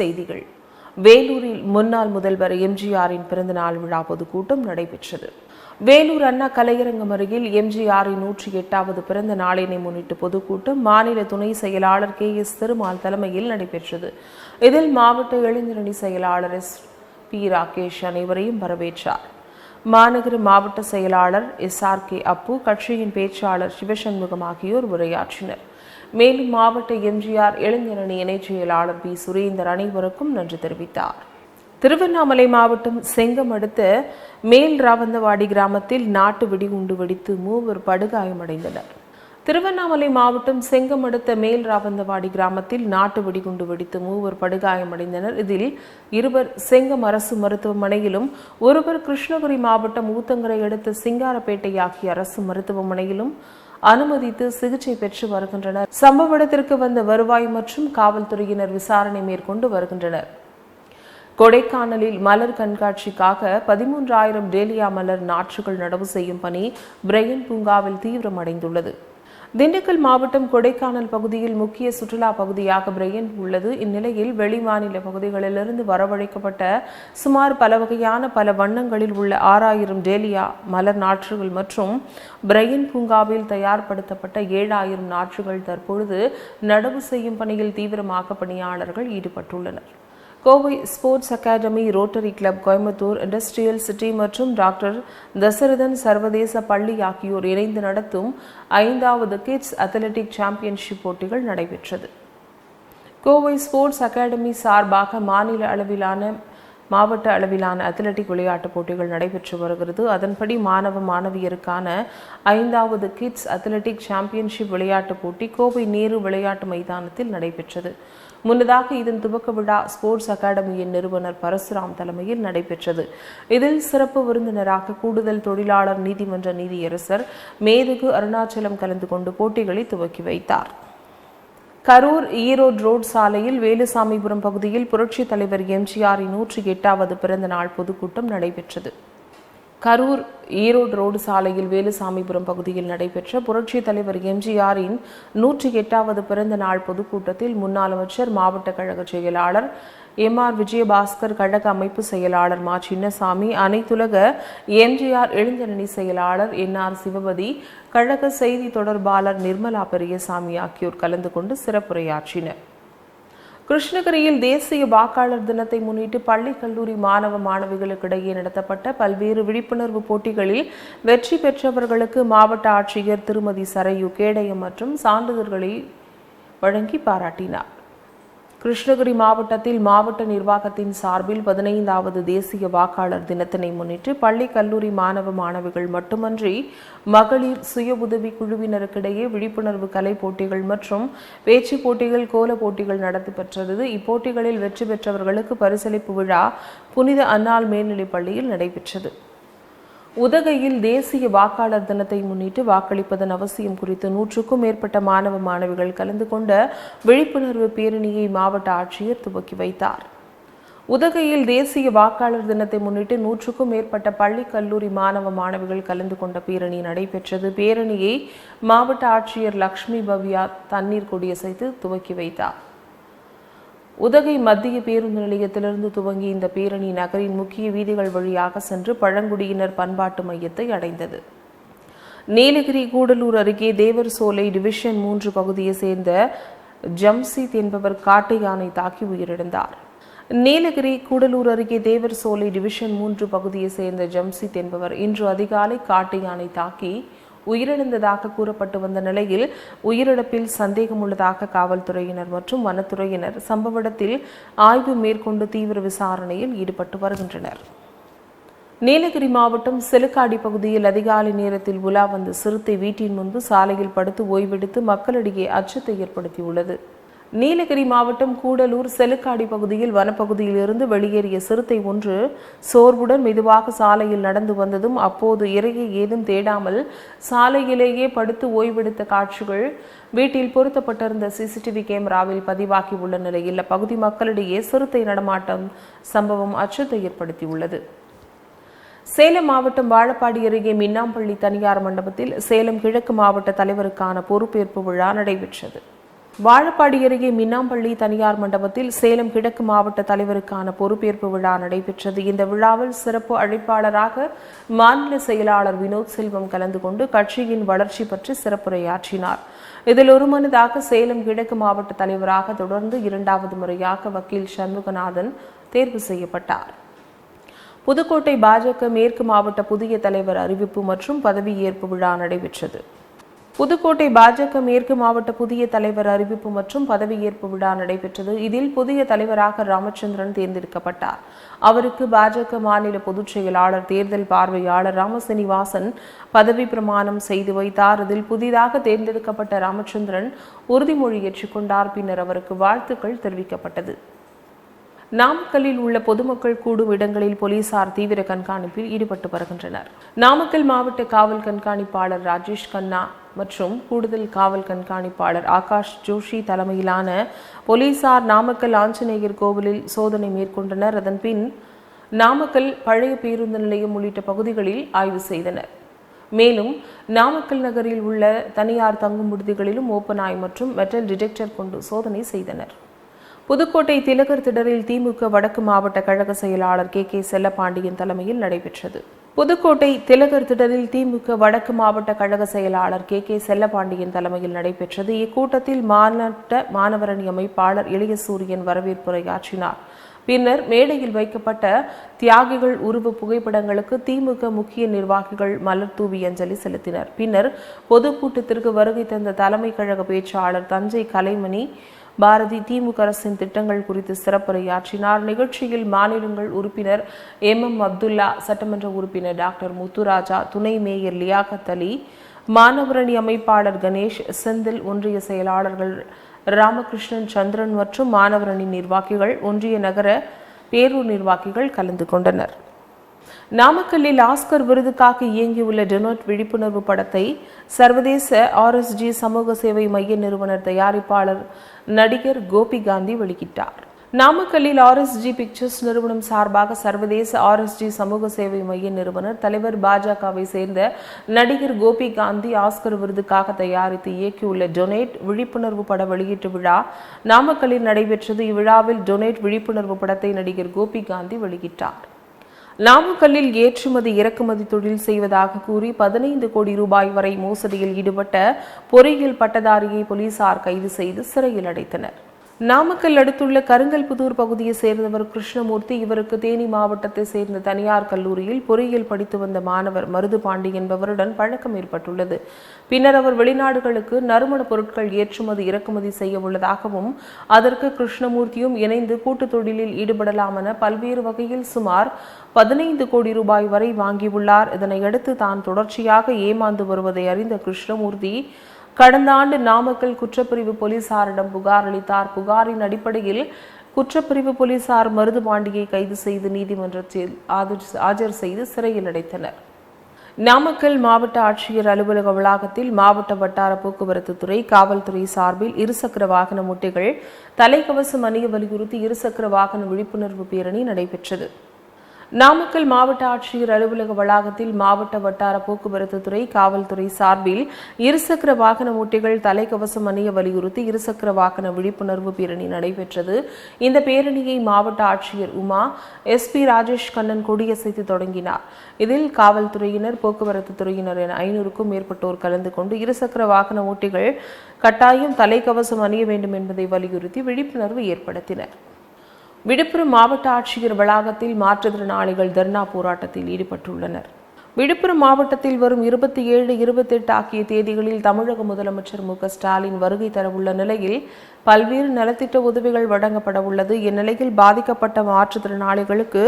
செய்திகள். வேலூரில் முன்னாள் முதல்வர் எம்ஜிஆரின் பிறந்தநாள் விழா பொதுக்கூட்டம் நடைபெற்றது. வேலூர் அண்ணா கலையரங்கம் அருகில் எம்ஜிஆரின் நூற்றி எட்டாவது பிறந்த நாளினை முன்னிட்டு பொதுக்கூட்டம் மாநில துணை செயலாளர் கே எஸ் திருமால் தலைமையில் நடைபெற்றது. இதில் மாவட்ட இளைஞரணி செயலாளர் எஸ் பி ராகேஷ் அனைவரையும் வரவேற்றார். மாநகர மாவட்ட செயலாளர் எஸ் ஆர் கே அப்பு கட்சியின் பேச்சாளர் சிவசண்முகம் ஆகியோர் உரையாற்றினர். மேலும் மாவட்ட எம்ஜிஆர் இளைஞரணி இணைச் செயலாளர் பி. சுரேந்தர் அனைவருக்கும் நன்றி தெரிவித்தார். திருவண்ணாமலை மாவட்டம் செங்கம் அடுத்த மேல் ராவந்தவாடி கிராமத்தில் நாட்டு வெடிகுண்டு வெடித்து மூவர் படுகாயமடைந்தனர். திருவண்ணாமலை மாவட்டம் செங்கம் அடுத்த மேல் ராவந்தவாடி கிராமத்தில் நாட்டு வெடிகுண்டு வெடித்து மூவர் படுகாயமடைந்தனர். இதில் இருவர் செங்கம் அரசு மருத்துவமனையிலும் ஒருவர் கிருஷ்ணகிரி மாவட்டம் ஊத்தங்கரை அடுத்த சிங்காரப்பேட்டை ஆகிய அரசு மருத்துவமனையிலும் அனுமதித்து சிகிச்சை பெற்று வருகின்றனர். சம்பவ இடத்திற்கு வந்த வருவாய் மற்றும் காவல்துறையினர் விசாரணை மேற்கொண்டு வருகின்றனர். கொடைக்கானலில் மலர் கண்காட்சிக்காக பதிமூன்றாயிரம் டேலியா மலர் நாற்றுகள் நடவு செய்யும் பணி பிரையன் பூங்காவில் தீவிரமடைந்துள்ளது. திண்டுக்கல் மாவட்டம் கொடைக்கானல் பகுதியில் முக்கிய சுற்றுலா பகுதியாக பிரையன் உள்ளது. இந்நிலையில் வெளிமாநில பகுதிகளிலிருந்து வரவழைக்கப்பட்ட சுமார் பல வகையான பல வண்ணங்களில் உள்ள ஆறாயிரம் டேலியா மலர் நாற்றுகள் மற்றும் பிரையன் பூங்காவில் தயார்படுத்தப்பட்ட ஏழாயிரம் நாற்றுகள் தற்பொழுது நடவு செய்யும் பணியில் தீவிரமாக பணியாளர்கள் ஈடுபட்டுள்ளனர். Kovai sports academy rotary club Coimbatore industrial city மற்றும் டாக்டர் தசரதன் சர்வதேச பள்ளி ஆகியோர் இணைந்து நடத்தும் ஐந்தாவது கிட்ஸ் அத்லெட்டிக் சாம்பியன்ஷிப் போட்டிகள் நடைபெற்றது. கோவை ஸ்போர்ட்ஸ் அகாடமி சார்பாக மாநில அளவிலான மாவட்ட அளவிலான அத்லெட்டிக் விளையாட்டுப் போட்டிகள் நடைபெற்று வருகிறது. அதன்படி மாணவ மாணவியருக்கான ஐந்தாவது கிட்ஸ் அத்லெட்டிக் சாம்பியன்ஷிப் விளையாட்டுப் போட்டி கோவை நேரு விளையாட்டு மைதானத்தில் நடைபெற்றது. முன்னதாக இதன் துவக்க விழா ஸ்போர்ட்ஸ் அகாடமியின் நிறுவனர் பரசுராம் தலைமையில் நடைபெற்றது. இதில் சிறப்பு விருந்தினராக கூடுதல் தொழிலாளர் நீதிமன்ற நீதியரசர் மேதகு அருணாச்சலம் கலந்து கொண்டு போட்டிகளை துவக்கி வைத்தார். கரூர் ஈரோடு ரோட் சாலையில் வேலுசாமிபுரம் பகுதியில் புரட்சித் தலைவர் எம்ஜிஆரின் நூற்றி எட்டாவது பிறந்த நாள் பொதுக்கூட்டம் நடைபெற்றது. கரூர் ஈரோடு ரோடு சாலையில் வேலுசாமிபுரம் பகுதியில் நடைபெற்ற புரட்சித் தலைவர் எம்ஜிஆரின் நூற்றி எட்டாவது பிறந்த நாள் பொதுக்கூட்டத்தில் முன்னாள் அமைச்சர் மாவட்ட கழக செயலாளர் எம் ஆர் விஜயபாஸ்கர் கழக அமைப்பு செயலாளர் மா. சின்னசாமி அனைத்துலக எம்ஜிஆர் இளைஞரணி செயலாளர் என் ஆர் சிவபதி கழக செய்தி தொடர்பாளர் நிர்மலா பெரியசாமி ஆகியோர் கலந்து கொண்டு சிறப்புரையாற்றினர். கிருஷ்ணகிரியில் தேசிய வாக்காளர் தினத்தை முன்னிட்டு பள்ளி கல்லூரி மாணவ மாணவிகளுக்கிடையே நடத்தப்பட்ட பல்வேறு விழிப்புணர்வு போட்டிகளில் வெற்றி பெற்றவர்களுக்கு மாவட்ட ஆட்சியர் திருமதி சரையு கேடயம் மற்றும் சான்றிதழ்களை வழங்கி பாராட்டினார். கிருஷ்ணகிரி மாவட்டத்தில் மாவட்ட நிர்வாகத்தின் சார்பில் பதினைந்தாவது தேசிய வாக்காளர் தினத்தினை முன்னிட்டு பள்ளி கல்லூரி மாணவ மாணவிகள் மட்டுமன்றி மகளிர் சுய உதவி குழுவினருக்கிடையே விழிப்புணர்வு கலை போட்டிகள் மற்றும் பேச்சு போட்டிகள் கோல போட்டிகள் நடத்தப்பெற்றது இப்போட்டிகளில் வெற்றி பெற்றவர்களுக்கு பரிசளிப்பு விழா புனித அன்னாள் மேல்நிலைப் பள்ளியில் நடைபெற்றது. உதகையில் தேசிய வாக்காளர் தினத்தை முன்னிட்டு வாக்களிப்பதன் அவசியம் குறித்து நூற்றுக்கும் மேற்பட்ட மாணவ மாணவிகள் கலந்து கொண்ட விழிப்புணர்வு பேரணியை மாவட்ட ஆட்சியர் துவக்கி வைத்தார். உதகையில் தேசிய வாக்காளர் தினத்தை முன்னிட்டு நூற்றுக்கும் மேற்பட்ட பள்ளி கல்லூரி மாணவ மாணவிகள் கலந்து கொண்ட பேரணி நடைபெற்றது. பேரணியை மாவட்ட ஆட்சியர் லக்ஷ்மி பவ்யா தண்ணீர் கொடியசைத்து துவக்கி வைத்தார். உதகை மத்திய பேருந்து நிலையத்திலிருந்து துவங்கி இந்த பேரணி நகரின் முக்கிய வீதிகள் வழியாக சென்று பழங்குடியினர் பண்பாட்டு மையத்தை அடைந்தது. நீலகிரி கூடலூர் அருகே தேவர் சோலை டிவிஷன் மூன்று பகுதியை சேர்ந்த ஜம்சித் என்பவர் காட்டு யானை தாக்கி உயிரிழந்தார். நீலகிரி கூடலூர் அருகே தேவர் சோலை டிவிஷன் மூன்று பகுதியை சேர்ந்த ஜம்சித் என்பவர் இன்று அதிகாலை காட்டு யானை தாக்கி உயிரிழந்ததாக கூறப்பட்டு வந்த நிலையில் உயிரிழப்பில் சந்தேகம் உள்ளதாக காவல்துறையினர் மற்றும் வனத்துறையினர் சம்பவ இடத்தில் ஆய்வு மேற்கொண்டு தீவிர விசாரணையில் ஈடுபட்டு வருகின்றனர். நீலகிரி மாவட்டம் செலுக்காடி பகுதியில் அதிகாலை நேரத்தில் உலா வந்த சிறுத்தை வீட்டின் முன்பு சாலையில் படுத்து ஓய்வெடுத்து மக்களிடையே அச்சத்தை ஏற்படுத்தியுள்ளது. நீலகிரி மாவட்டம் கூடலூர் செலுக்காடி பகுதியில் வனப்பகுதியில் இருந்து வெளியேறிய சிறுத்தை ஒன்று சோர்வுடன் மெதுவாக சாலையில் நடந்து வந்ததும் அப்போது இறையை ஏதும் தேடாமல் சாலையிலேயே படுத்து ஓய்வெடுத்த காட்சிகள் வீட்டில் பொருத்தப்பட்டிருந்த சிசிடிவி கேமராவில் பதிவாகி உள்ள நிலையில் அப்பகுதி மக்களிடையே சிறுத்தை நடமாட்டம் சம்பவம் அச்சத்தை ஏற்படுத்தியுள்ளது. சேலம் மாவட்டம் வாழப்பாடி அருகே மின்னாம்பள்ளி தனியார் மண்டபத்தில் சேலம் கிழக்கு மாவட்ட தலைவருக்கான பொறுப்பேற்பு விழா நடைபெற்றது. வாழப்பாடி அருகே மின்னாம்பள்ளி தனியார் மண்டபத்தில் சேலம் கிழக்கு மாவட்ட தலைவருக்கான பொறுப்பேற்பு விழா நடைபெற்றது. இந்த விழாவில் சிறப்பு அழைப்பாளராக மாநில செயலாளர் வினோத் செல்வம் கலந்து கொண்டு கட்சியின் வளர்ச்சி பற்றி சிறப்புரையாற்றினார். இதில் ஒருமனதாக சேலம் கிழக்கு மாவட்ட தலைவராக தொடர்ந்து இரண்டாவது முறையாக வக்கீல் சண்முகநாதன் தேர்வு செய்யப்பட்டார். புதுக்கோட்டை பாஜக மேற்கு மாவட்ட புதிய தலைவர் அறிவிப்பு மற்றும் பதவியேற்பு விழா நடைபெற்றது. புதுக்கோட்டை பாஜக மேற்கு மாவட்ட புதிய தலைவர் அறிவிப்பு மற்றும் பதவியேற்பு விழா நடைபெற்றது. இதில் புதிய தலைவராக ராமச்சந்திரன் தேர்ந்தெடுக்கப்பட்டார். அவருக்கு பாஜக மாநில பொதுச் செயலாளர் தேர்தல் பார்வையாளர் ராமசீனிவாசன் பதவி பிரமாணம் செய்து வைத்தார். இதில் புதிதாக தேர்ந்தெடுக்கப்பட்ட ராமச்சந்திரன் உறுதிமொழி ஏற்றுக்கொண்டார். பின்னர் அவருக்கு வாழ்த்துக்கள் தெரிவிக்கப்பட்டது. நாமக்கல்லில் உள்ள பொதுமக்கள் கூடும் இடங்களில் போலீசார் தீவிர கண்காணிப்பில் ஈடுபட்டு வருகின்றனர். நாமக்கல் மாவட்ட காவல் கண்காணிப்பாளர் ராஜேஷ் கண்ணா மற்றும் கூடுதல் காவல் கண்காணிப்பாளர் ஆகாஷ் ஜோஷி தலைமையிலான போலீசார் நாமக்கல் ஆஞ்சநேயர் கோவிலில் சோதனை மேற்கொண்டனர். அதன்பின் நாமக்கல் பழைய பேருந்து நிலையம் உள்ளிட்ட பகுதிகளில் ஆய்வு செய்தனர். மேலும் நாமக்கல் நகரில் உள்ள தனியார் தங்கும் விடுதிகளிலும் ஓப்பன் ஆய் மற்றும் மெட்டல் டிடெக்டர் கொண்டு சோதனை செய்தனர். புதுக்கோட்டை திலகர் திடரில் திமுக வடக்கு மாவட்ட கழக செயலாளர் கே கே செல்லப்பாண்டியன் தலைமையில் நடைபெற்றது. புதுக்கோட்டை திலகர் திடரில் திமுக வடக்கு மாவட்ட கழக செயலாளர் கே கே செல்லப்பாண்டியன் தலைமையில் நடைபெற்றது. இக்கூட்டத்தில் மாநாட்ட மாணவரணி அமைப்பாளர் இளைய சூரியன் வரவேற்புரையாற்றினார் பின்னர் மேடையில் வைக்கப்பட்ட தியாகிகள் உருவ புகைப்படங்களுக்கு திமுக முக்கிய நிர்வாகிகள் மலர் தூவி அஞ்சலி செலுத்தினர். பின்னர் பொதுக்கூட்டத்திற்கு வருகை தந்த தலைமை கழக பேச்சாளர் தஞ்சை கலைமணி பாரதி திமுக அரசின் திட்டங்கள் குறித்து சிறப்புரையாற்றினார். நிகழ்ச்சியில் மாநிலங்கள் உறுப்பினர் எம் எம் அப்துல்லா சட்டமன்ற உறுப்பினர் டாக்டர் முத்துராஜா துணை மேயர் லியாகத் அலி மாணவரணி அமைப்பாளர் கணேஷ் செந்தில் ஒன்றிய செயலாளர்கள் ராமகிருஷ்ணன் சந்திரன் மற்றும் மாணவரணி நிர்வாகிகள் ஒன்றிய நகர பேரூர் நிர்வாகிகள் கலந்து கொண்டனர். நாமக்கல்லில் ஆஸ்கர் விருதுக்காக இயங்கியுள்ள டெனோட் விழிப்புணர்வு படத்தை சர்வதேச ஆர்எஸ்ஜி சமூக சேவை மைய நிறுவனர் தயாரிப்பாளர் நடிகர் கோபி காந்தி வெளியிட்டார். நாமக்கல்லில் ஆர்எஸ்ஜி பிக்சர்ஸ் நிறுவனம் சார்பாக சர்வதேச ஆர்எஸ்ஜி சமூக சேவை மைய நிறுவனர் தலைவர் பாஜகவை சேர்ந்த நடிகர் கோபி காந்தி ஆஸ்கர் விருதுக்காக தயாரித்து இயக்கியுள்ள டொனேட் விழிப்புணர்வு பட வெளியீட்டு விழா நாமக்கல்லில் நடைபெற்றது. இவ்விழாவில் டொனேட் விழிப்புணர்வு படத்தை நடிகர் கோபி காந்தி வெளியிட்டார். நாமக்கல்லில் ஏற்றுமதி இறக்குமதி தொழில் செய்வதாக கூறி பதினைந்து கோடி ரூபாய் வரை மோசடியில் ஈடுபட்ட பொறியியல் பட்டதாரியை போலீசார் கைது செய்து சிறையில் அடைத்தனர். நாமக்கல் அடுத்துள்ள கருங்கல்புதூர் பகுதியை சேர்ந்தவர் கிருஷ்ணமூர்த்தி. இவருக்கு தேனி மாவட்டத்தை சேர்ந்த தனியார் கல்லூரியில் பொறியியல் படித்து வந்த மாணவர் மருது பாண்டி என்பவருடன் பழக்கம் ஏற்பட்டுள்ளது. பின்னர் அவர் வெளிநாடுகளுக்கு நறுமண பொருட்கள் ஏற்றுமதி இறக்குமதி செய்ய உள்ளதாகவும் அதற்கு கிருஷ்ணமூர்த்தியும் இணைந்து கூட்டுத் தொழிலில் ஈடுபடலாம் என பல்வேறு வகையில் சுமார் பதினைந்து கோடி ரூபாய் வரை வாங்கியுள்ளார். இதனையடுத்து தான் தொடர்ச்சியாக ஏமாந்து வருவதை அறிந்த கிருஷ்ணமூர்த்தி கடந்த ஆண்டு நாமக்கல் குற்றப்பிரிவு போலீசாரிடம் புகார் அளித்தார். புகாரின் அடிப்படையில் குற்றப்பிரிவு போலீசார் மருது பாண்டியை கைது செய்து நீதிமன்றத்தில் ஆஜர் செய்து சிறையில் அடைத்தனர். நாமக்கல் மாவட்ட ஆட்சியர் அலுவலக வளாகத்தில் மாவட்ட வட்டார போக்குவரத்து துறை காவல்துறை சார்பில் இருசக்கர வாகன முட்டைகள் தலைக்கவசம் அணிய வலியுறுத்தி இருசக்கர வாகன விழிப்புணர்வு பேரணி நடைபெற்றது. நாமக்கல் மாவட்ட ஆட்சியர் அலுவலக வளாகத்தில் மாவட்ட வட்டார போக்குவரத்து துறை காவல்துறை சார்பில் இருசக்கர வாகன ஓட்டிகள் தலைக்கவசம் அணிய வலியுறுத்தி இருசக்கர வாகன விழிப்புணர்வு பேரணி நடைபெற்றது. இந்த பேரணியை மாவட்ட ஆட்சியர் உமா எஸ் பி ராஜேஷ் கண்ணன் கொடியசைத்து தொடங்கினார். இதில் காவல்துறையினர் போக்குவரத்து துறையினர் என ஐநூறுக்கும் மேற்பட்டோர் கலந்து கொண்டு இருசக்கர வாகன ஓட்டிகள் கட்டாயம் தலைக்கவசம் அணிய வேண்டும் என்பதை வலியுறுத்தி விழிப்புணர்வு ஏற்படுத்தினர். விழுப்புரம் மாவட்ட ஆட்சியர் வளாகத்தில் மாற்றுத்திறனாளிகள் தர்ணா போராட்டத்தில் ஈடுபட்டுள்ளனர். விழுப்புரம் மாவட்டத்தில் வரும் இருபத்தி ஏழு இருபத்தெட்டு ஆகிய தேதிகளில் தமிழக முதலமைச்சர் மு ஸ்டாலின் வருகை தரவுள்ள நிலையில் பல்வேறு நலத்திட்ட உதவிகள் வழங்கப்பட உள்ளது. இந்நிலையில் பாதிக்கப்பட்ட மாற்றுத்திறனாளிகளுக்கு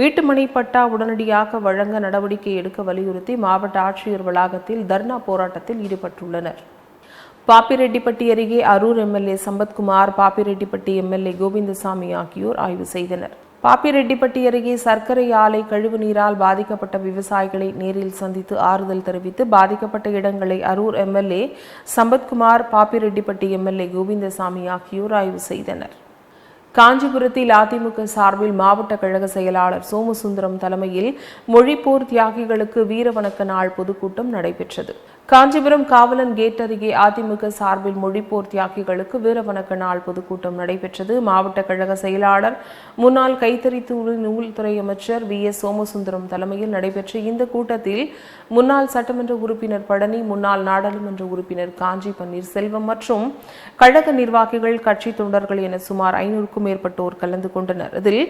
வீட்டுமனை பட்டா உடனடியாக வழங்க நடவடிக்கை எடுக்க வலியுறுத்தி மாவட்ட ஆட்சியர் வளாகத்தில் தர்ணா போராட்டத்தில் ஈடுபட்டுள்ளனர். பாப்பிரெட்டிப்பட்டி அருகே அரூர் எம்எல்ஏ சம்பத்குமார் பாப்பிரெட்டிப்பட்டி எம்எல்ஏ கோவிந்தசாமி ஆகியோர் ஆய்வு செய்தனர். பாப்பிரெட்டிப்பட்டி அருகே சர்க்கரை ஆலை கழிவு நீரால் பாதிக்கப்பட்ட விவசாயிகளை நேரில் சந்தித்து ஆறுதல் தெரிவித்து பாதிக்கப்பட்ட இடங்களை அரூர் எம்எல்ஏ சம்பத்குமார் பாப்பிரெட்டிப்பட்டி எம்எல்ஏ கோவிந்தசாமி ஆகியோர் ஆய்வு செய்தனர். காஞ்சிபுரத்தில் அதிமுக சார்பில் மாவட்ட கழக செயலாளர் சோமசுந்தரம் தலைமையில் மொழிப்போர் தியாகிகளுக்கு வீரவணக்க நாள் பொதுக்கூட்டம் நடைபெற்றது. காஞ்சிபுரம் காவலன் கேட் அருகே அதிமுக சார்பில் மொழிப்போர் தியாகிகளுக்கு வீரவணக்க நாள் பொதுக்கூட்டம் நடைபெற்றது. மாவட்ட கழக செயலாளர் முன்னாள் கைத்தறித்துறை நூல்துறை அமைச்சர் வி. எஸ். சோமசுந்தரம் தலைமையில் நடைபெற்ற இந்த கூட்டத்தில் முன்னாள் சட்டமன்ற உறுப்பினர் பழனி முன்னாள் நாடாளுமன்ற உறுப்பினர் காஞ்சி பன்னீர்செல்வம் மற்றும் கழக நிர்வாகிகள் கட்சி தொண்டர்கள் என சுமார் ஐநூறுக்கும் மேற்பட்டோர் கலந்து கொண்டனர். இதில்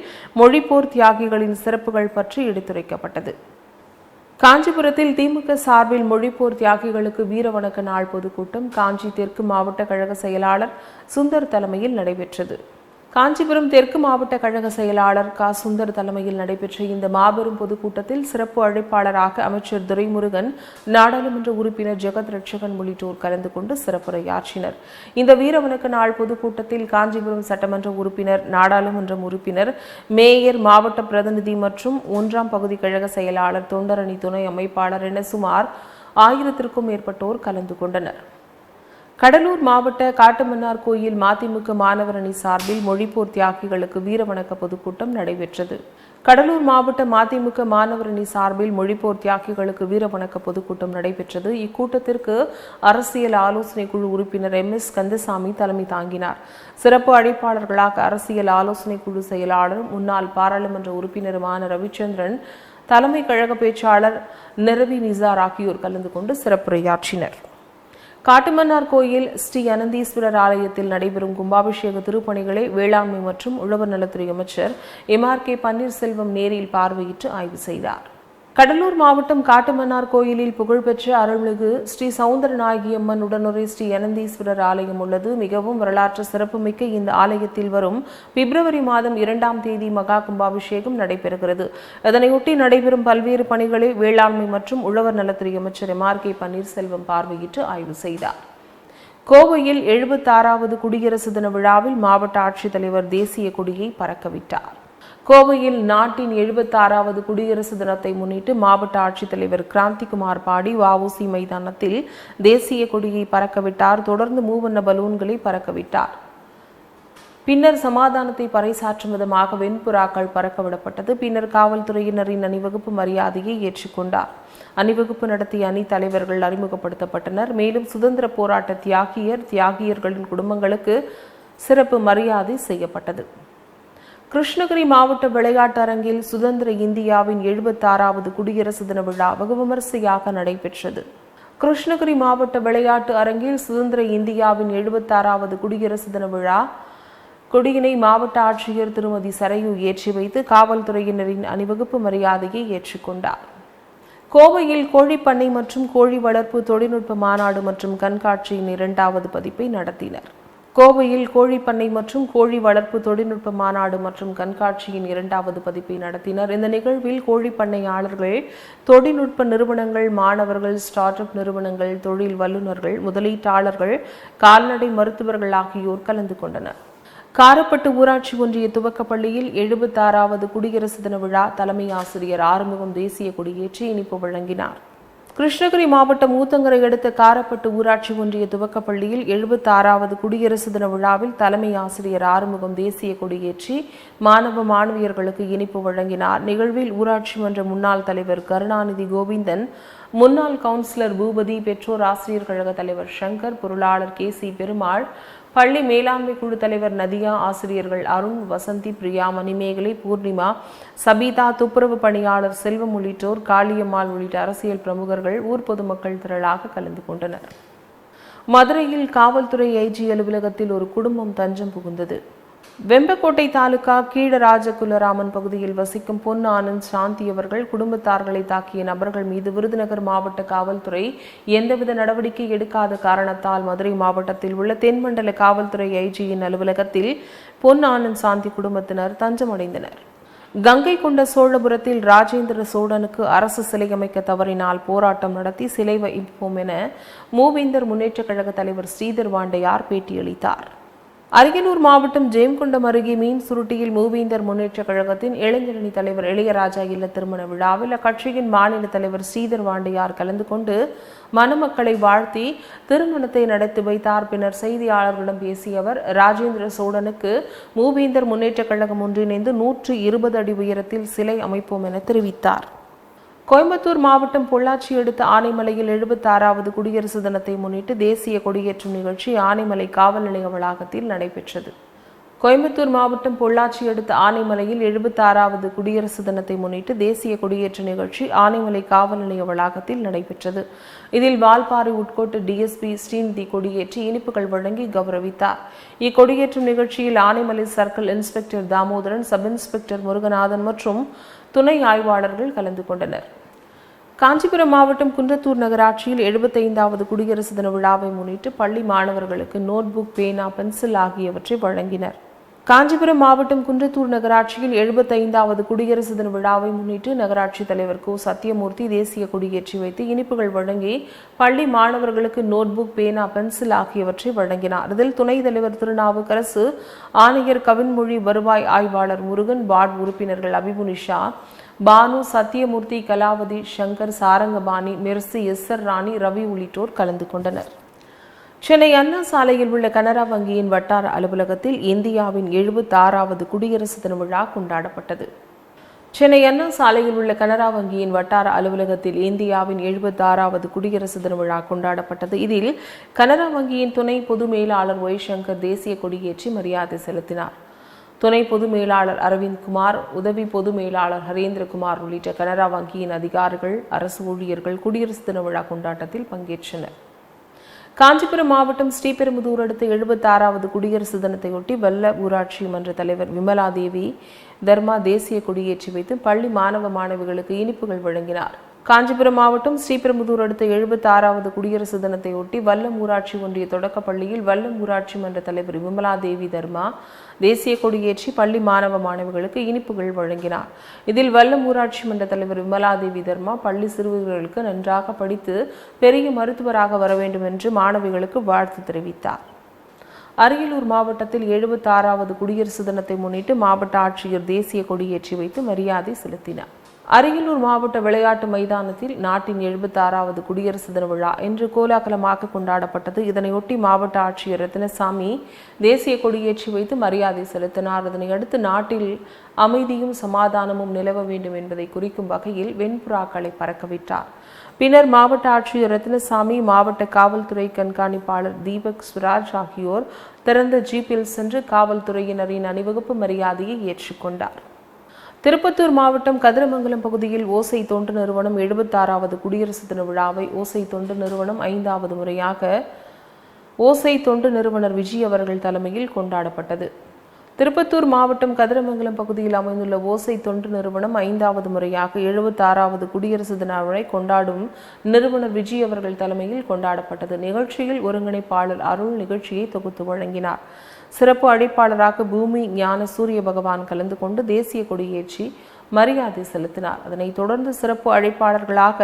மொழிப்போர் தியாகிகளின் சிறப்புகள் பற்றி எடுத்துரைக்கப்பட்டது. காஞ்சிபுரத்தில் திமுக சார்பில் மொழிப்போர் தியாகிகளுக்கு வீரவணக்க நாள் பொதுக்கூட்டம். காஞ்சி தெற்கு மாவட்ட கழக செயலாளர் சுந்தர் தலைமையில் நடைபெற்றது. காஞ்சிபுரம் தெற்கு மாவட்ட கழக செயலாளர் க. சுந்தர் தலைமையில் நடைபெற்ற இந்த மாபெரும் பொதுக்கூட்டத்தில் சிறப்பு அழைப்பாளராக அமைச்சர் துரைமுருகன் நாடாளுமன்ற உறுப்பினர் ஜெகத் ரட்சகன் உள்ளிட்டோர் கலந்து கொண்டு சிறப்புரையாற்றினர். இந்த வீரவணக்க நாள் பொதுக்கூட்டத்தில் காஞ்சிபுரம் சட்டமன்ற உறுப்பினர் நாடாளுமன்ற உறுப்பினர் மேயர் மாவட்ட பிரதிநிதி மற்றும் ஒன்றாம் பகுதி கழக செயலாளர் தொண்டரணி துணை அமைப்பாளர் என சுமார் ஆயிரத்திற்கும் மேற்பட்டோர் கலந்து கொண்டனர். கடலூர் மாவட்ட காட்டுமன்னார் கோயில் மதிமுக மாணவர் அணி சார்பில் மொழிப்போர் தியாகிகளுக்கு வீரவணக்க பொதுக்கூட்டம் நடைபெற்றது. கடலூர் மாவட்ட மதிமுக மாணவர் அணி சார்பில் மொழிப்போர் தியாகிகளுக்கு வீரவணக்க பொதுக்கூட்டம் நடைபெற்றது. இக்கூட்டத்திற்கு அரசியல் ஆலோசனை குழு உறுப்பினர் எம். எஸ். கந்தசாமி தலைமை தாங்கினார். சிறப்பு அழைப்பாளர்களாக அரசியல் ஆலோசனை குழு செயலாளர் முன்னாள் பாராளுமன்ற உறுப்பினருமான ரவிச்சந்திரன் தலைமை கழக பேச்சாளர் நிரவி நிசார் ஆகியோர் கலந்து கொண்டு சிறப்புரையாற்றினர். காட்டுமன்னார் கோயில் ஸ்ரீ அனந்தீஸ்வரர் ஆலயத்தில் நடைபெறும் கும்பாபிஷேக திருப்பணிகளை வேளாண்மை மற்றும் உழவர் நலத்துறை அமைச்சர் எம் ஆர் கே பன்னீர்செல்வம் நேரில் பார்வையிட்டு ஆய்வு செய்தார். கடலூர் மாவட்டம் காட்டுமன்னார் கோயிலில் புகழ்பெற்ற அருள்மிகு ஸ்ரீ சவுந்தரநாயகியம்மன் உடனுரை ஸ்ரீ அனந்தீஸ்வரர் ஆலயம் உள்ளது. மிகவும் வரலாற்று சிறப்புமிக்க இந்த ஆலயத்தில் வரும் பிப்ரவரி மாதம் இரண்டாம் தேதி மகா கும்பாபிஷேகம் நடைபெறுகிறது. இதனையொட்டி நடைபெறும் பல்வேறு பணிகளை வேளாண்மை மற்றும் உழவர் நலத்துறை அமைச்சர் எம். ஆர். கே. பன்னீர்செல்வம் பார்வையிட்டு ஆய்வு செய்தார். கோவையில் எழுபத்தாறாவது குடியரசு தின விழாவில் மாவட்ட ஆட்சித்தலைவர் தேசிய கொடியை பறக்கவிட்டார். கோவையில் நாட்டின் எழுபத்தாறாவது குடியரசு தினத்தை முன்னிட்டு மாவட்ட ஆட்சித்தலைவர் கிராந்திகுமார் பாடி வஉசி மைதானத்தில் தேசிய கொடியை பறக்கவிட்டார். தொடர்ந்து மூவண்ண பலூன்களை பறக்கவிட்டார். பின்னர் சமாதானத்தை பறைசாற்றும் விதமாக வெண்புறாக்கள் பறக்கவிடப்பட்டது. பின்னர் காவல்துறையினரின் அணிவகுப்பு மரியாதையை ஏற்றுக்கொண்டார். அணிவகுப்பு நடத்திய அணி தலைவர்கள் அறிமுகப்படுத்தப்பட்டனர். மேலும் சுதந்திர போராட்ட தியாகியர் தியாகியர்களின் குடும்பங்களுக்கு சிறப்பு மரியாதை செய்யப்பட்டது. கிருஷ்ணகிரி மாவட்ட விளையாட்டு அரங்கில் சுதந்திர இந்தியாவின் எழுபத்தாறாவது குடியரசு தின விழா வெகு விமரிசையாக நடைபெற்றது. கிருஷ்ணகிரி மாவட்ட விளையாட்டு அரங்கில் சுதந்திர இந்தியாவின் எழுபத்தாறாவது குடியரசு தின விழா கொடியினை மாவட்ட ஆட்சியர் திருமதி சரையு ஏற்றி வைத்து காவல்துறையினரின் அணிவகுப்பு மரியாதையை ஏற்றுக்கொண்டார் கோவையில் கோழிப்பண்ணை மற்றும் கோழி வளர்ப்பு தொழில்நுட்ப மாநாடு மற்றும் கண்காட்சியின் இரண்டாவது பதிப்பை நடத்தினர். கோவையில் கோழிப்பண்ணை மற்றும் கோழி வளர்ப்பு தொழில்நுட்ப மாநாடு மற்றும் கண்காட்சியின் இரண்டாவது பதிப்பை நடத்தினர். இந்த நிகழ்வில் கோழிப்பண்ணையாளர்கள் தொழில்நுட்ப நிறுவனங்கள் மாணவர்கள் ஸ்டார்ட் அப் நிறுவனங்கள் தொழில் வல்லுநர்கள் முதலீட்டாளர்கள் கால்நடை மருத்துவர்கள் ஆகியோர் கலந்து கொண்டனர். காரப்பட்டு ஊராட்சி ஒன்றிய துவக்கப்பள்ளியில் எழுபத்தாறாவது குடியரசு தின விழா தலைமை ஆசிரியர் ஆறுமுகம் தேசிய கொடியேற்றி இனிப்பு வழங்கினார். கிருஷ்ணகிரி மாவட்டம் ஊத்தங்கரை அடுத்த காரப்பட்டு ஊராட்சி ஒன்றிய துவக்கப்பள்ளியில் எழுபத்தாறாவது குடியரசு தின விழாவில் தலைமை ஆசிரியர் ஆறுமுகம் தேசிய கொடியேற்றி மாணவ மாணவியர்களுக்கு இனிப்பு வழங்கினார். நிகழ்வில் ஊராட்சி மன்ற முன்னாள் தலைவர் கருணாநிதி கோவிந்தன் முன்னாள் கவுன்சிலர் பூபதி பெற்றோர் ஆசிரியர் கழக தலைவர் சங்கர் பொருளாளர் கே சி பெருமாள் பள்ளி மேலாண்மை குழு தலைவர் நதியா ஆசிரியர்கள் அருண் வசந்தி பிரியா மணிமேகலை பூர்ணிமா சபீதா துப்புரவு பணியாளர் செல்வம் உள்ளிட்டோர் காளியம்மாள் உள்ளிட்ட அரசியல் பிரமுகர்கள் ஊர் பொதுமக்கள் திரளாக கலந்து கொண்டனர். மதுரையில் காவல்துறை ஐஜி அலுவலகத்தில் ஒரு குடும்பம் தஞ்சம் புகுந்தது. வெம்பக்கோட்டை தாலுகா கீழராஜகுலராமன் பகுதியில் வசிக்கும் பொன் ஆனந்த் சாந்தி அவர்கள் குடும்பத்தார்களை தாக்கிய நபர்கள் மீது விருதுநகர் மாவட்ட காவல்துறை எந்தவித நடவடிக்கை எடுக்காத காரணத்தால் மதுரை மாவட்டத்தில் உள்ள தென்மண்டல காவல்துறை ஐஜியின் அலுவலகத்தில் பொன் ஆனந்த் சாந்தி குடும்பத்தினர் தஞ்சமடைந்தனர். கங்கை கொண்ட சோழபுரத்தில் ராஜேந்திர சோழனுக்கு அரசு சிலை அமைக்க தவறினால் போராட்டம் நடத்தி சிலை வைப்போம் என மூவேந்தர் முன்னேற்றக் கழக தலைவர் ஸ்ரீதர் வாண்டையார் பேட்டியளித்தார். அரியலூர் மாவட்டம் ஜெயம்கொண்டம் அருகே மீன் சுருட்டியில் மூவேந்தர் முன்னேற்றக் கழகத்தின் இளைஞரணி தலைவர் இளையராஜா இல்ல திருமண விழாவில் அக்கட்சியின் மாநில தலைவர் ஸ்ரீதர் வாண்டியார் கலந்து கொண்டு மணமக்களை வாழ்த்தி திருமணத்தை நடத்தி வைத்தார். பின்னர் செய்தியாளர்களிடம் பேசிய அவர் ராஜேந்திர சோழனுக்கு மூவேந்தர் முன்னேற்றக் கழகம் ஒன்றிணைந்து நூற்று இருபது அடி உயரத்தில் சிலை அமைப்போம் என தெரிவித்தார். கோயம்புத்தூர் மாவட்டம் பொள்ளாச்சி அடுத்த ஆனைமலையில் எழுபத்தாறாவது குடியரசு தினத்தை முன்னிட்டு தேசிய கொடியேற்றும் நிகழ்ச்சி ஆனைமலை காவல் நிலைய வளாகத்தில் நடைபெற்றது. கோயம்புத்தூர் மாவட்டம் பொள்ளாச்சி அடுத்த ஆனைமலையில் எழுபத்தாறாவது குடியரசு தினத்தை முன்னிட்டு தேசிய கொடியேற்ற நிகழ்ச்சி ஆனைமலை காவல் நிலைய வளாகத்தில் நடைபெற்றது. இதில் வால்பாறை உட்கோட்டு டிஎஸ்பி ஸ்ரீநிதி கொடியேற்றி இனிப்புகள் வழங்கி கௌரவித்தார். இக்கொடியேற்றும் நிகழ்ச்சியில் Anaimalai circle inspector Damodaran sub inspector Muruganathan மற்றும் துணை ஆய்வாளர்கள் கலந்து கொண்டனர். காஞ்சிபுரம் மாவட்டம் குன்றத்தூர் நகராட்சியில் எழுபத்தைந்தாவது குடியரசு தின விழாவை முன்னிட்டு பள்ளி மாணவர்களுக்கு நோட்புக் பேனா பென்சில் ஆகியவற்றை வழங்கினர். காஞ்சிபுரம் மாவட்டம் குன்றத்தூர் நகராட்சியில் எழுபத்தைந்தாவது குடியரசு தின விழாவை முன்னிட்டு நகராட்சி தலைவர் கு. சத்தியமூர்த்தி தேசிய கொடியேற்றி வைத்து இனிப்புகள் வழங்கி பள்ளி மாணவர்களுக்கு நோட்புக் பேனா பென்சில் ஆகியவற்றை வழங்கினார். இதில் துணைத் தலைவர் திருநாவுக்கரசு ஆணையர் கவின்மொழி வருவாய் ஆய்வாளர் முருகன் வார்டு உறுப்பினர்கள் Abibunisha Banu Sathyamoorthy Kalavathi Shankar Sarangapani Mercy S R Rani உள்ளிட்டோர் கலந்து கொண்டனர். சென்னை அண்ணா சாலையில் உள்ள கனரா வங்கியின் வட்டார அலுவலகத்தில் இந்தியாவின் எழுபத்தாறாவது குடியரசு தின விழா கொண்டாடப்பட்டது. சென்னை அண்ணா சாலையில் உள்ள கனரா வங்கியின் வட்டார அலுவலகத்தில் இந்தியாவின் எழுபத்தாறாவது குடியரசு தின விழா கொண்டாடப்பட்டது. இதில் கனரா வங்கியின் துணை பொது மேலாளர் ஒய். சங்கர் தேசிய கொடியேற்றி மரியாதை செலுத்தினார். துணை பொது மேலாளர் அரவிந்த் குமார் உதவி பொது மேலாளர் ஹரேந்திரகுமார் உள்ளிட்ட கனரா வங்கியின் அதிகாரிகள் அரசு ஊழியர்கள் குடியரசு தின விழா கொண்டாட்டத்தில் பங்கேற்றனர். காஞ்சிபுரம் மாவட்டம் ஸ்ரீபெரும்புதூர் அடுத்த எழுபத்தாறாவது குடியரசு தினத்தையொட்டி வெள்ள ஊராட்சி மன்ற தலைவர் விமலா தேவி தர்மா தேசிய கொடியேற்றி வைத்து பள்ளி மாணவ மாணவிகளுக்கு இனிப்புகள் வழங்கினார். காஞ்சிபுரம் மாவட்டம் ஸ்ரீபெரும்புதூர் அடுத்த எழுபத்தாறாவது குடியரசு தினத்தையொட்டி வல்லம் ஊராட்சி ஒன்றிய தொடக்கப் பள்ளியில் வல்லம் ஊராட்சி மன்ற தலைவர் விமலா தேவி தர்மா தேசிய கொடியேற்றி பள்ளி மாணவ மாணவிகளுக்கு இனிப்புகள் வழங்கினார். இதில் வல்லம் ஊராட்சி மன்ற தலைவர் விமலா தேவி தர்மா பள்ளி சிறுவர்களுக்கு நன்றாக படித்து பெரிய மருத்துவராக வர வேண்டும் என்று மாணவிகளுக்கு வாழ்த்து தெரிவித்தார். அரியலூர் மாவட்டத்தில் எழுபத்தாறாவது குடியரசு தினத்தை முன்னிட்டு மாவட்ட ஆட்சியர் தேசிய கொடியேற்றி வைத்து மரியாதை செலுத்தினார். அரியலூர் மாவட்ட விளையாட்டு மைதானத்தில் நாட்டின் எழுபத்தாறாவது குடியரசு தின விழா இன்று கோலாகலமாக கொண்டாடப்பட்டது. இதனையொட்டி மாவட்ட ஆட்சியர் ரத்தினசாமி தேசிய கொடியேற்றி வைத்து மரியாதை செலுத்தினார். இதனையடுத்து நாட்டில் அமைதியும் சமாதானமும் நிலவ வேண்டும் என்பதை குறிக்கும் வகையில் வெண்புறாக்களை பறக்கவிட்டார் பின்னர் மாவட்ட ஆட்சியர் ரத்தினசாமி மாவட்ட காவல்துறை கண்காணிப்பாளர் தீபக் சுராஜ் ஆகியோர் திறந்த ஜீப்பில் சென்று காவல்துறையினரின் அணிவகுப்பு மரியாதையை ஏற்றுக்கொண்டார். திருப்பத்தூர் மாவட்டம் கதிரமங்கலம் பகுதியில் ஓசை தொண்டு நிறுவனம் எழுபத்தாறாவது குடியரசு தின விழாவை ஓசை தொண்டு நிறுவனம் ஐந்தாவது முறையாக ஓசை தொண்டு நிறுவனர் விஜய் அவர்கள் தலைமையில் கொண்டாடப்பட்டது. திருப்பத்தூர் மாவட்டம் கதிரமங்கலம் பகுதியில் அமைந்துள்ள ஓசை தொண்டு நிறுவனம் ஐந்தாவது முறையாக எழுபத்தாறாவது குடியரசு தின கொண்டாடும் நிறுவனர் விஜய் அவர்கள் தலைமையில் கொண்டாடப்பட்டது. நிகழ்ச்சியில் ஒருங்கிணைப்பாளர் அருள் நிகழ்ச்சியை தொகுத்து வழங்கினார். சிறப்பு அழைப்பாளராக பூமி ஞான சூரிய பகவான் கலந்து கொண்டு தேசிய கொடியேற்றி மரியாதை செலுத்தினார். அதனைத் தொடர்ந்து சிறப்பு அழைப்பாளர்களாக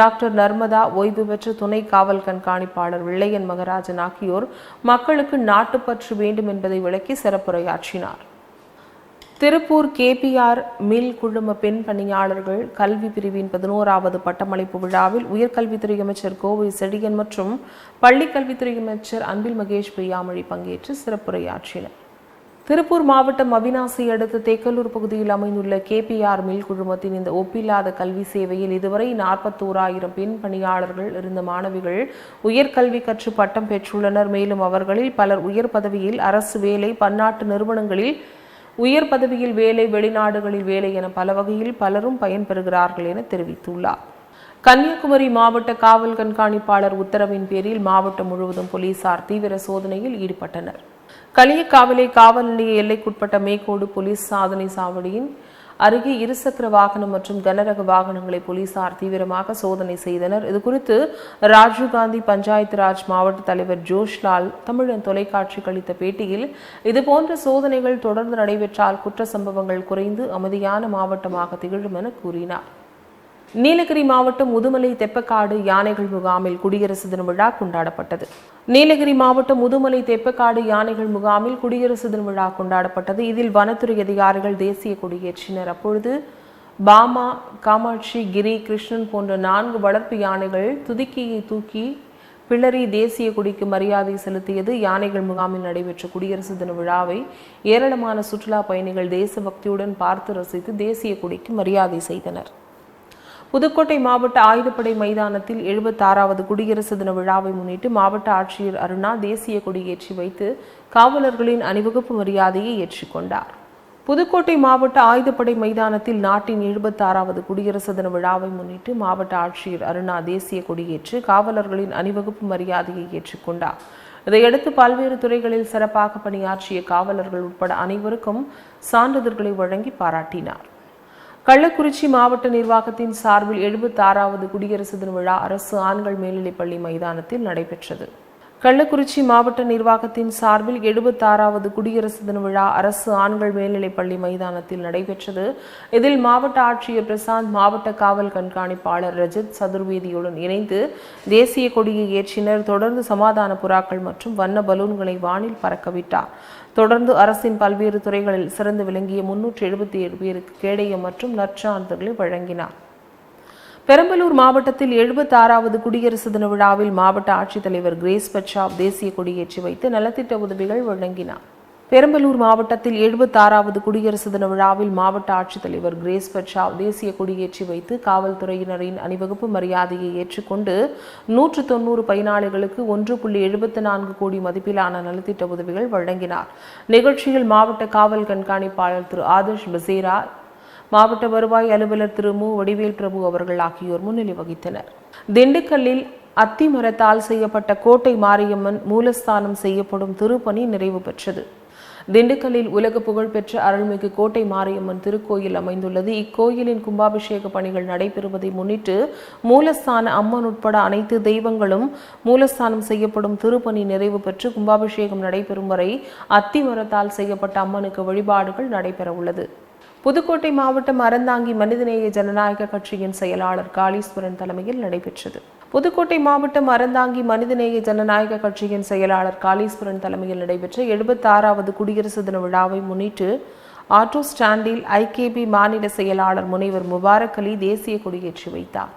டாக்டர் நர்மதா ஓய்வு பெற்ற துணை காவல் கண்காணிப்பாளர் வில்லையன் மகராஜன் ஆகியோர் மக்களுக்கு நாட்டுப்பற்று வேண்டும் என்பதை விளக்கி சிறப்புரையாற்றினார். திருப்பூர் கேபிஆர் மில் குழும பெண் பணியாளர்கள் கல்வி பிரிவின் பதினோராவது பட்டமளிப்பு விழாவில் உயர்கல்வித்துறை அமைச்சர் கோவை செடியன் மற்றும் பள்ளிக்கல்வித்துறை அமைச்சர் அன்பில் மகேஷ் பொய்யாமொழி பங்கேற்று சிறப்புரையாற்றினர். திருப்பூர் மாவட்டம் அவினாசி அடுத்த தேக்கலூர் பகுதியில் அமைந்துள்ள கேபிஆர் மில் குழுமத்தின் இந்த ஒப்பில்லாத கல்வி சேவையில் இதுவரை நாற்பத்தோராயிரம் பெண் பணியாளர்கள் இருந்த மாணவிகள் உயர்கல்வி கற்று பட்டம் பெற்றுள்ளனர். மேலும் அவர்களில் பலர் உயர் பதவியில் அரசு வேலை பன்னாட்டு நிறுவனங்களில் உயர் பதவியில் வேலை வெளிநாடுகளில் வேலை என பல வகையில் பலரும் பயன்பெறுகிறார்கள் என தெரிவித்துள்ளார். கன்னியாகுமரி மாவட்ட காவல் கண்காணிப்பாளர் உத்தரவின் பேரில் மாவட்டம் முழுவதும் போலீசார் தீவிர சோதனையில் ஈடுபட்டனர். களியக்காவிலை காவல் நிலைய எல்லைக்குட்பட்ட மேக்கோடு போலீஸ் சாதனை சாவடியின் அருகே இருசக்கர வாகனம் மற்றும் கனரக வாகனங்களை போலீசார் தீவிரமாக சோதனை செய்தனர். இதுகுறித்து ராஜீவ்காந்தி பஞ்சாயத்து ராஜ் மாவட்ட தலைவர் ஜோஷ்லால் தமிழன் தொலைக்காட்சிக்கு அளித்த பேட்டியில் இதுபோன்ற சோதனைகள் தொடர்ந்து நடைபெற்றால் குற்ற சம்பவங்கள் குறைந்து அமைதியான மாவட்டமாக திகழும் என கூறினார். நீலகிரி மாவட்டம் முதுமலை தெப்பக்காடு யானைகள் முகாமில் குடியரசு தின விழா கொண்டாடப்பட்டது. நீலகிரி மாவட்டம் முதுமலை தெப்பக்காடு யானைகள் முகாமில் குடியரசு தின விழா கொண்டாடப்பட்டது. இதில் வனத்துறை அதிகாரிகள் தேசிய கொடியேற்றினர். அப்பொழுது பாமா காமாட்சி கிரி கிருஷ்ணன் போன்ற நான்கு வளர்ப்பு யானைகள் துதிக்கியை தூக்கி பிள்ளரி தேசிய கொடிக்கு மரியாதை செலுத்தியது. யானைகள் முகாமில் நடைபெற்ற குடியரசு தின விழாவை ஏராளமான சுற்றுலா பயணிகள் தேசபக்தியுடன் பார்த்து ரசித்து தேசிய கொடிக்கு மரியாதை செய்தனர். புதுக்கோட்டை மாவட்ட ஆயுதப்படை மைதானத்தில் எழுபத்தாறாவது குடியரசு தின விழாவை முன்னிட்டு மாவட்ட ஆட்சியர் அருணா தேசிய கொடி ஏற்றி வைத்து காவலர்களின் அணிவகுப்பு மரியாதையை ஏற்றுக்கொண்டார். புதுக்கோட்டை மாவட்ட ஆயுதப்படை மைதானத்தில் நாட்டின் எழுபத்தாறாவது குடியரசு தின விழாவை முன்னிட்டு மாவட்ட ஆட்சியர் அருணா தேசிய கொடியேற்று காவலர்களின் அணிவகுப்பு மரியாதையை ஏற்றுக்கொண்டார். இதையடுத்து பல்வேறு துறைகளில் சிறப்பாக பணியாற்றிய காவலர்கள் உட்பட அனைவருக்கும் சான்றிதழ்களை வழங்கி பாராட்டினார். கள்ளக்குறிச்சி மாவட்ட நிர்வாகத்தின் சார்பில் எழுபத்தாறாவது குடியரசு தின விழா அரசு ஆண்கள் மேல்நிலைப்பள்ளி மைதானத்தில் நடைபெற்றது. கள்ளக்குறிச்சி மாவட்ட நிர்வாகத்தின் சார்பில் எழுபத்தாறாவது குடியரசு தின விழா அரசு ஆண்கள் மேல்நிலைப்பள்ளி மைதானத்தில் நடைபெற்றது. இதில் மாவட்ட ஆட்சியர் பிரசாந்த் மாவட்ட காவல் கண்காணிப்பாளர் ரஜத் சதுர்வேதியுடன் இணைந்து தேசிய கொடியை ஏற்றினர். தொடர்ந்து சமாதான புறாக்கள் மற்றும் வண்ண பலூன்களை வானில் பறக்கவிட்டார். தொடர்ந்து அரசின் பல்வேறு துறைகளில் சிறந்து விளங்கிய முன்னூற்றி எழுபத்தி ஏழு பேருக்கு கேடயம் மற்றும் நற்சான்றுகளை வழங்கினார். பெரம்பலூர் மாவட்டத்தில் எழுபத்தாறாவது குடியரசு தின விழாவில் மாவட்ட ஆட்சித்தலைவர் கிரேஸ் பட்சாவ் தேசிய கொடியேற்றி வைத்து நலத்திட்ட உதவிகள் வழங்கினார். பெரம்பலூர் மாவட்டத்தில் எழுபத்தாறாவது குடியரசு தின விழாவில் மாவட்ட ஆட்சித்தலைவர் கிரேஸ் பட்ஷா தேசிய கொடியேற்றி வைத்து காவல்துறையினரின் அணிவகுப்பு மரியாதையை ஏற்றுக்கொண்டு நூற்று தொண்ணூறு பயனாளிகளுக்கு ஒன்று புள்ளி எழுபத்தி நான்கு கோடி மதிப்பிலான நலத்திட்ட உதவிகள் வழங்கினார். நிகழ்ச்சியில் மாவட்ட காவல் கண்காணிப்பாளர் திரு ஆதர்ஷ் பசேரா மாவட்ட வருவாய் அலுவலர் திரு மு. வடிவேல் பிரபு அவர்கள் ஆகியோர் முன்னிலை வகித்தனர். திண்டுக்கல்லில் அத்தி மரத்தால் செய்யப்பட்ட கோட்டை மாரியம்மன் மூலஸ்தானம் செய்யப்படும் திருப்பணி நிறைவு பெற்றது. திண்டுக்கல்லில் உலக புகழ்பெற்ற அருள்மிகு கோட்டை மாரியம்மன் திருக்கோயில் அமைந்துள்ளது. இக்கோயிலின் கும்பாபிஷேக பணிகள் நடைபெறுவதை முன்னிட்டு மூலஸ்தான அம்மன் உட்பட அனைத்து தெய்வங்களும் மூலஸ்தானம் செய்யப்படும் திருப்பணி நிறைவு பெற்று கும்பாபிஷேகம் நடைபெறும் வரை அத்திமரத்தால் செய்யப்பட்ட அம்மனுக்கு வழிபாடுகள் நடைபெறவுள்ளது. புதுக்கோட்டை மாவட்டம் அறந்தாங்கி மனிதநேய ஜனநாயக கட்சியின் செயலாளர் காளீஸ்வரன் தலைமையில் நடைபெற்றது. புதுக்கோட்டை மாவட்டம் அறந்தாங்கி மனிதநேய ஜனநாயக கட்சியின் செயலாளர் காளீஸ்வரன் தலைமையில் நடைபெற்ற எழுபத்தாறாவது குடியரசு தின விழாவை முன்னிட்டு ஆட்டோ ஸ்டாண்டில் ஐகேபி மாநில செயலாளர் முனைவர் முபாரக் அலி தேசிய கொடியேற்றி வைத்தார்.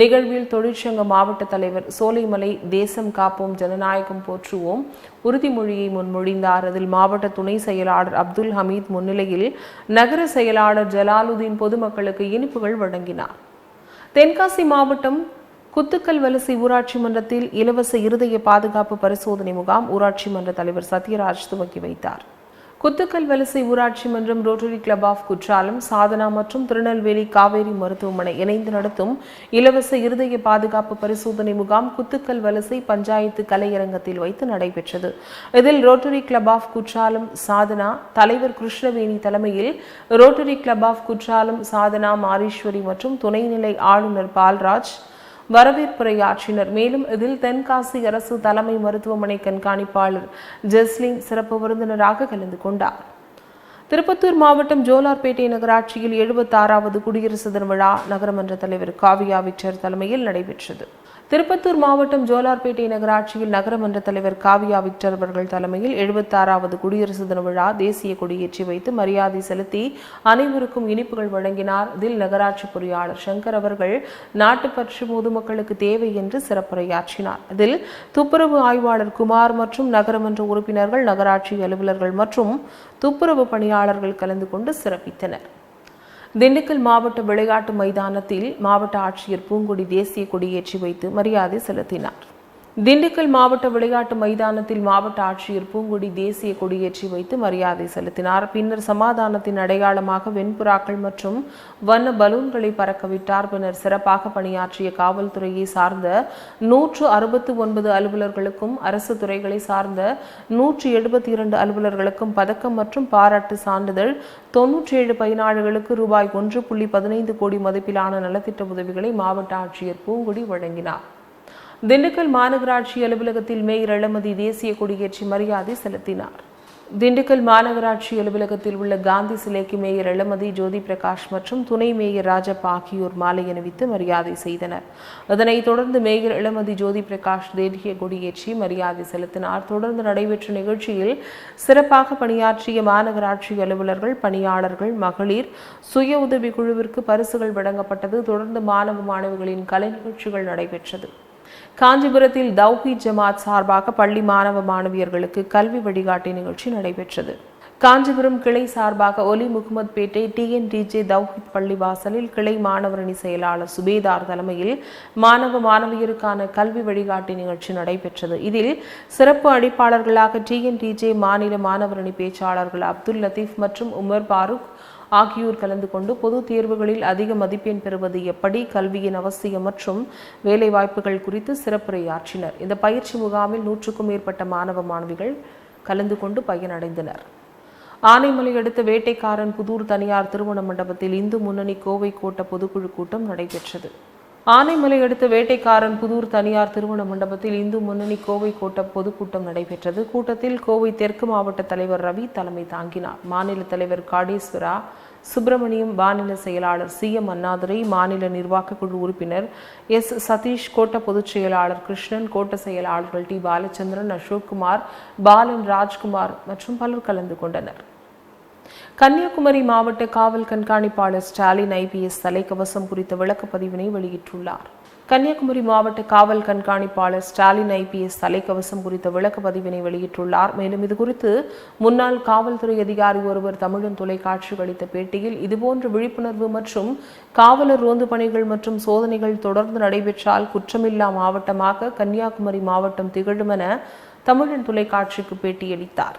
நிகழ்வில் தொழிற்சங்க மாவட்ட தலைவர் சோலைமலை தேசம் காப்போம் ஜனநாயகம் போற்றுவோம் உறுதிமொழியை முன்மொழிந்தார். அதில் மாவட்ட துணை செயலாளர் அப்துல் ஹமீத் முன்னிலையில் நகர செயலாளர் ஜலாலுதீன் பொதுமக்களுக்கு இனிப்புகள் வழங்கினார். தென்காசி மாவட்டம் குத்துக்கல் வலசை ஊராட்சி மன்றத்தில் இலவச இருதய பாதுகாப்பு பரிசோதனை முகாம் ஊராட்சி மன்ற தலைவர் சத்யராஜ் துவக்கி வைத்தார். குத்துக்கல் வலசை ஊராட்சி மன்றம் rotary club of Courtallam Sadhana மற்றும் திருநெல்வேலி காவேரி மருத்துவமனை இணைந்து நடத்தும் இலவச இருதய பாதுகாப்பு பரிசோதனை முகாம் குத்துக்கல் வலசை பஞ்சாயத்து கலையரங்கத்தில் வைத்து நடைபெற்றது. இதில் rotary club of Courtallam Sadhana தலைவர் கிருஷ்ணவேணி தலைமையில் rotary club of Courtallam Sadhana Mariswari மற்றும் துணைநிலை ஆளுநர் பால்ராஜ் வரவேற்புரையாற்றினர். மேலும் இதில் தென்காசி அரசு தலைமை மருத்துவமனை கண்காணிப்பாளர் ஜெஸ்லின் சிறப்பு விருந்தினராக கலந்து கொண்டார். திருப்பத்தூர் மாவட்டம் ஜோலார்பேட்டை நகராட்சியில் எழுபத்தாறாவது குடியரசு தின விழா நகரமன்ற தலைவர் காவியா விச்சர் தலைமையில் நடைபெற்றது. திருப்பத்தூர் மாவட்டம் ஜோலார்பேட்டை நகராட்சியில் நகரமன்ற தலைவர் காவியா விக்டர் அவர்கள் தலைமையில் எழுபத்தாறாவது குடியரசு தின விழா தேசிய கொடியேற்றி வைத்து மரியாதை செலுத்தி அனைவருக்கும் இனிப்புகள் வழங்கினார். இதில் நகராட்சி பொறியாளர் சங்கர் அவர்கள் நாட்டுப்பற்று பொதுமக்களுக்கு தேவை என்று சிறப்புரையாற்றினார். இதில் துப்புரவு ஆய்வாளர் குமார் மற்றும் நகரமன்ற உறுப்பினர்கள் நகராட்சி அலுவலர்கள் மற்றும் துப்புரவு பணியாளர்கள் கலந்து கொண்டு சிறப்பித்தனர். திண்டுக்கல் மாவட்ட விளையாட்டு மைதானத்தில் மாவட்ட ஆட்சியர் பூங்குடி தேசிய கொடியேற்றி வைத்து மரியாதை செலுத்தினார். திண்டுக்கல் மாவட்ட விளையாட்டு மைதானத்தில் மாவட்ட ஆட்சியர் பூங்குடி தேசிய கொடியேற்றி வைத்து மரியாதை செலுத்தினார். பின்னர் சமாதானத்தின் அடையாளமாக வெண்புறாக்கள் மற்றும் வண்ண பலூன்களை பறக்கவிட்டார். பின்னர் சிறப்பாக பணியாற்றிய காவல்துறையை சார்ந்த நூற்று அறுபத்து ஒன்பது அலுவலர்களுக்கும் அரசு துறைகளை சார்ந்த நூற்று எழுபத்தி இரண்டு அலுவலர்களுக்கும் பதக்கம் மற்றும் பாராட்டு சான்றிதழ் தொன்னூற்றி ஏழு பயனாளிகளுக்கு ரூபாய் ஒன்று புள்ளி பதினைந்து கோடி மதிப்பிலான நலத்திட்ட உதவிகளை மாவட்ட ஆட்சியர் பூங்குடி வழங்கினார். திண்டுக்கல் மாநகராட்சி அலுவலகத்தில் மேயர் இளமதி தேசிய கொடியேற்றி மரியாதை செலுத்தினார். திண்டுக்கல் மாநகராட்சி அலுவலகத்தில் உள்ள காந்தி சிலைக்கு மேயர் இளமதி ஜோதி பிரகாஷ் மற்றும் துணை மேயர் ராஜப்பா ஆகியோர் மாலை அணிவித்து மரியாதை செய்தனர். அதனைத் தொடர்ந்து மேயர் இளமதி ஜோதி பிரகாஷ் தேசிய கொடியேற்றி மரியாதை செலுத்தினார். தொடர்ந்து நடைபெற்ற நிகழ்ச்சியில் சிறப்பாக பணியாற்றிய மாநகராட்சி அலுவலர்கள் பணியாளர்கள் மகளிர் சுய உதவி குழுவிற்கு பரிசுகள் வழங்கப்பட்டது. தொடர்ந்து மாணவ மாணவிகளின் கலை நிகழ்ச்சிகள் நடைபெற்றது. காஞ்சிபுரத்தில் தௌஹி ஜமாத் சார்பாக பள்ளி மாணவ மாணவியர்களுக்கு கல்வி வழிகாட்டி நிகழ்ச்சி நடைபெற்றது. காஞ்சிபுரம் கிளை சார்பாக ஒலி முகமது பேட்டை டிஎன்டிஜே தௌஹித் பள்ளி வாசலில் கிளை மாணவரணி செயலாளர் சுபேதார் தலைமையில் மாணவ மாணவியருக்கான கல்வி வழிகாட்டி நிகழ்ச்சி நடைபெற்றது. இதில் சிறப்பு அழைப்பாளர்களாக டிஎன்டிஜே மாநில மாணவரணி பேச்சாளர்கள் அப்துல் லத்தீப் மற்றும் உமர் பாருக் ஆகியோர் கலந்து கொண்டு பொது தேர்வுகளில் அதிக மதிப்பெண் பெறுவது எப்படி கல்வியின் அவசியம் மற்றும் வேலைவாய்ப்புகள் குறித்து சிறப்புரையாற்றினர். இந்த பயிற்சி முகாமில் நூற்றுக்கும் மேற்பட்ட மாணவ மாணவிகள் கலந்து கொண்டு பயனடைந்தனர். ஆனைமலை அடுத்த வேட்டைக்காரன் புதூர் தனியார் திருமண மண்டபத்தில் இந்து முன்னணி கோவை கோட்ட பொதுக்குழு கூட்டம் நடைபெற்றது. ஆனைமலை அடுத்த வேட்டைக்காரன் புதூர் தனியார் திருமண மண்டபத்தில் இந்து முன்னணி கோவை கோட்ட பொதுக்கூட்டம் நடைபெற்றது. கூட்டத்தில் கோவை தெற்கு மாவட்ட தலைவர் ரவி தலைமை தாங்கினார். மாநில தலைவர் காடேஸ்வரா சுப்பிரமணியம் மாநில செயலாளர் சி. எம். அண்ணாதுரை மாநில நிர்வாக குழு உறுப்பினர் எஸ். சதீஷ் கோட்ட பொதுச் செயலாளர் கிருஷ்ணன் கோட்ட செயலாளர்கள் டி. பாலச்சந்திரன் அசோக்குமார் பாலன் ராஜ்குமார் மற்றும் பலர் கலந்து கொண்டனர். கன்னியாகுமரி மாவட்ட காவல் கண்காணிப்பாளர் ஸ்டாலின் ஐபிஎஸ் தலைக்கவசம் குறித்த விளக்கப்பதிவினை வெளியிட்டுள்ளார். கன்னியாகுமரி மாவட்ட காவல் கண்காணிப்பாளர் ஸ்டாலின் ஐபிஎஸ் தலைக்கவசம் குறித்த விளக்கப்பதிவினை வெளியிட்டுள்ளார். மேலும் இதுகுறித்து முன்னாள் காவல்துறை அதிகாரி ஒருவர் தமிழன் தொலைக்காட்சிக்கு அளித்த பேட்டியில் இதுபோன்ற விழிப்புணர்வு மற்றும் காவலர் ரோந்து பணிகள் மற்றும் சோதனைகள் தொடர்ந்து நடைபெற்றால் குற்றமில்லா மாவட்டமாக கன்னியாகுமரி மாவட்டம் திகழும் என தமிழன் தொலைக்காட்சிக்கு பேட்டியளித்தார்.